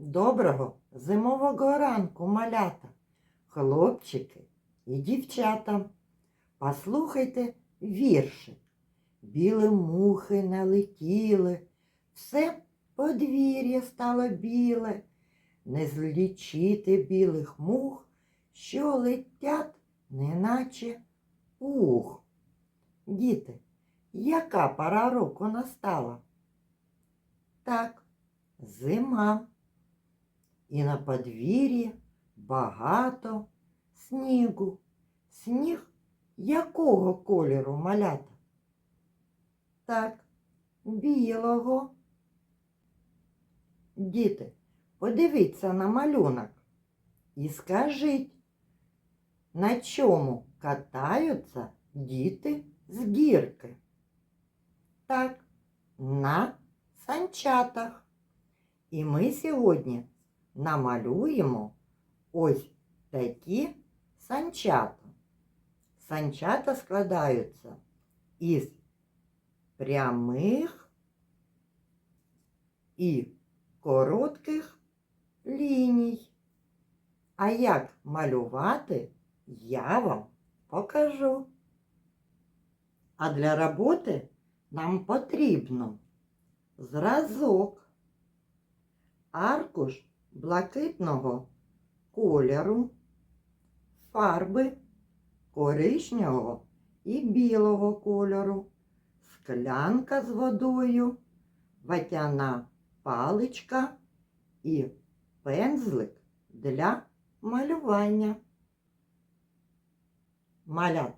Доброго зимового ранку, малята, хлопчики і дівчата. Послухайте віршик. Білі мухи налетіли, все подвір'я стало біле, не злічити білих мух, що летять, неначе пух. Діти, яка пора року настала? Так, зима. І на подвір'ї багато снігу. Сніг якого кольору малята? Так, білого. Діти, подивіться на малюнок і скажіть, на чому катаються діти з гірки? Так, на санчатах. І ми сьогодні намалюємо ось такі санчата. Санчата складаються із прямих і коротких ліній. А як малювати, я вам покажу. А для роботи нам потрібно зразок, аркуш блакитного кольору, фарби коричневого і білого кольору, склянка з водою, ватяна паличка і пензлик для малювання. Малят,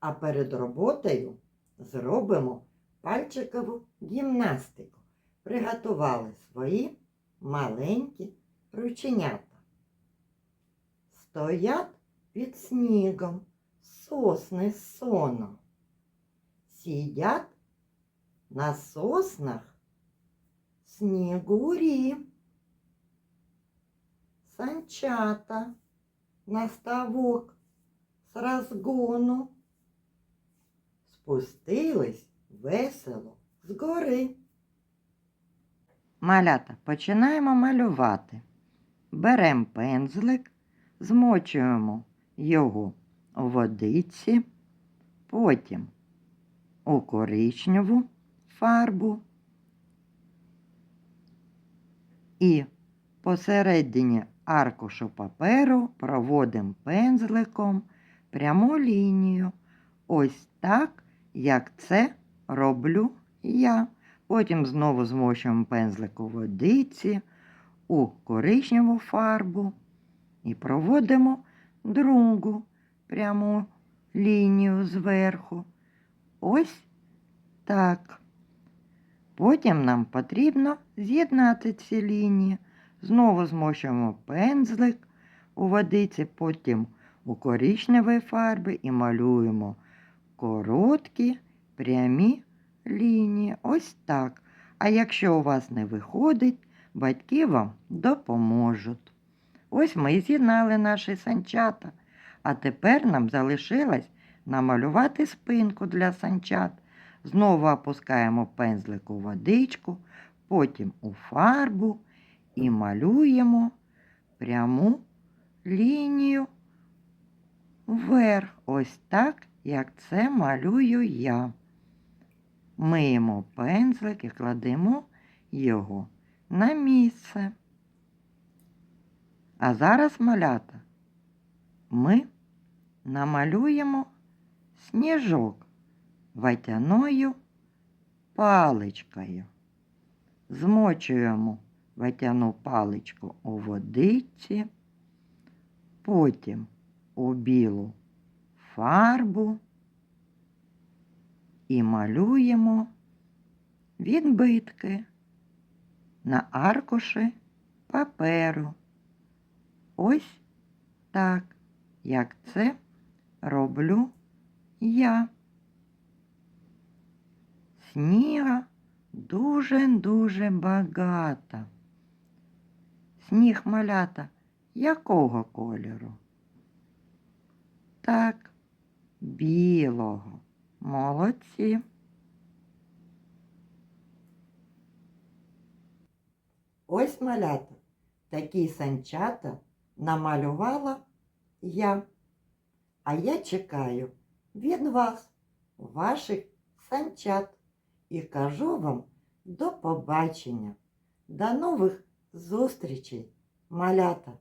а перед роботою зробимо пальчикову гімнастику. Приготували свої маленькі рученята. Стоять під снігом сосни соном. Сидять на соснах снігурі. Санчата на ставок з розгону. Спустились весело з гори. Малята, починаємо малювати. Беремо пензлик, змочуємо його у водиці, потім у коричневу фарбу і посередині аркушу паперу проводимо пензликом пряму лінію. Ось так, як це роблю я. Потім знову змочуємо пензлик у водиці, у коричневу фарбу і проводимо другу пряму лінію зверху. Ось так. Потім нам потрібно з'єднати ці лінії. Знову змочуємо пензлик у водиці, потім у коричневій фарбі і малюємо короткі прямі лінії. Ось так. А якщо у вас не виходить, батьки вам допоможуть. Ось ми і з'єднали наші санчата. А тепер нам залишилось намалювати спинку для санчат. Знову опускаємо пензлик у водичку, потім у фарбу і малюємо пряму лінію вверх. Ось так, як це малюю я. Миємо пензлик і кладемо його на місце. А зараз малята ми намалюємо сніжок ватяною паличкою. Змочуємо ватяну паличку у водиці, потім у білу фарбу і малюємо відбитки на аркуші паперу. Ось так, як це роблю я. Сніга дуже-дуже багато. Сніг малята якого кольору? Так, білого. Молодці. Ось малята. Такі санчата намалювала я. А я чекаю від вас, ваших санчат, і кажу вам до побачення, до нових зустрічей, малята.